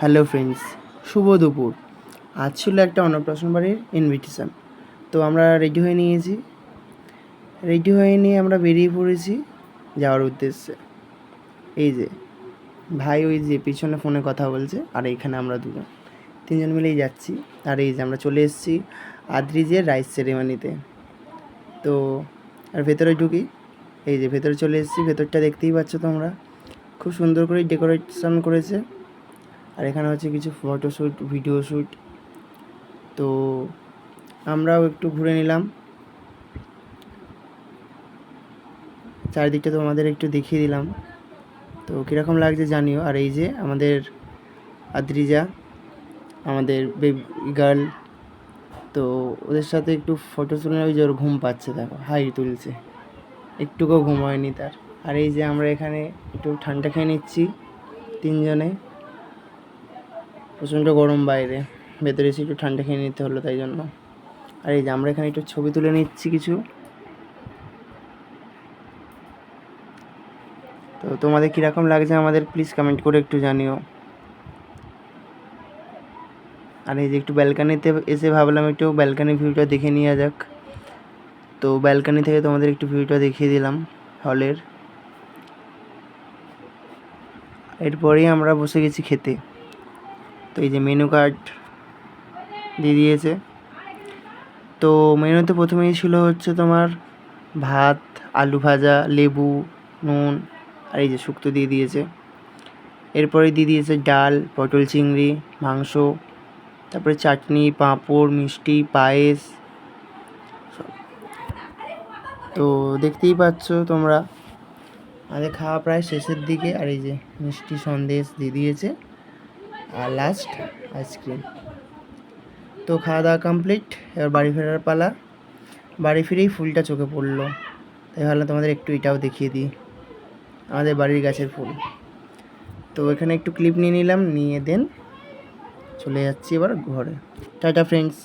Hello friends, শুভ দুপুর। আজ ছিল একটা অন্নপ্রাশন বাড়ির ইনভিটেশন তো আমরা রেডি হয়ে নিয়েছি। রেডি হয়ে নিয়ে আমরা বেরিয়ে পড়েছি যাওয়ার উদ্দেশ্যে। এই যে, ভাই ওই যে পিছনে ফোনে কথা বলছে আর এইখানে আমরা দুজন। তিনজন মিলেই যাচ্ছি। আর এই যে আমরা চলে এসেছি আদ্রিজের রাইস সেরেমানিতে তো। আর ভেতরে ঢুকি। এই যে ভেতরে চলে এসেছি, ভেতরটা দেখতেই পাচ্ছ তোমরা। খুব সুন্দর করে ডেকোরেশন করেছে। আর এখানে হচ্ছে কিছু ফটোশ্যুট ভিডিও শ্যুট তো আমরাও একটু ঘুরে নিলাম। চারিদিকটা তোমাদের একটু দেখিয়ে দিলাম। তো কীরকম লাগছে জানিও। আর এই যে আমাদের আদ্রিজা, আমাদের বেবি গার্ল তো ওদের সাথে একটু ফটো তুলে ওই যে ওর ঘুম পাচ্ছে, দেখো, হাই তুলছে। একটুকুও ঘুম হয়নি তার। আর এই যে আমরা এখানে একটু ঠান্ডা খেয়ে নিচ্ছি তিনজনে। প্রচণ্ড গরম বাইরে। ভেতরে এসে একটু ঠান্ডা খেয়ে নিতে হলো তাই জন্য। আর এই যে আমরা এখানে একটু ছবি তুলে নিচ্ছি কিছু। তো তোমাদের কীরকম লাগছে আমাদের প্লিজ কমেন্ট করে একটু জানিও। আর এই যে একটু ব্যালকানিতে এসে ভাবলাম একটু ব্যালকানি ভিউটা দেখে নেওয়া যাক। তো ব্যালকানি থেকে তোমাদের একটু ভিউটা দেখিয়ে দিলাম হলের। এরপরেই আমরা বসে গেছি খেতে। তো এই যে মেনু কার্ড দিয়ে দিয়েছে। তো মেনুতে প্রথমেই ছিল হচ্ছে তোমার ভাত, আলু ভাজা, লেবু, নুন আর এই যে শুক্তো দিয়ে দিয়েছে। এরপরে দিয়ে দিয়েছে ডাল, পটল চিংড়ি, মাংস, তারপরে চাটনি, পাঁপড়, মিষ্টি, পায়েস। তো দেখতেই পাচ্ছ তোমরা। আমাদের খাওয়া প্রায় শেষের দিকে আর এই যে মিষ্টি সন্দেশ দিয়ে দিয়েছে। আর লাস্ট আইসক্রিম তো খাওয়া দাওয়া কমপ্লিট এবার বাড়ি ফেরার পালা। বাড়ি ফিরেই ফুলটা চোখে পড়ল। তাই ভাবলাম তোমাদের একটু এটাও দেখিয়ে দিই। আমাদের বাড়ির গাছের ফুল। তো এখানে একটু ক্লিপ নিয়ে নিলাম, নিয়ে দেন চলে যাচ্ছি এবার ঘরে। Tata friends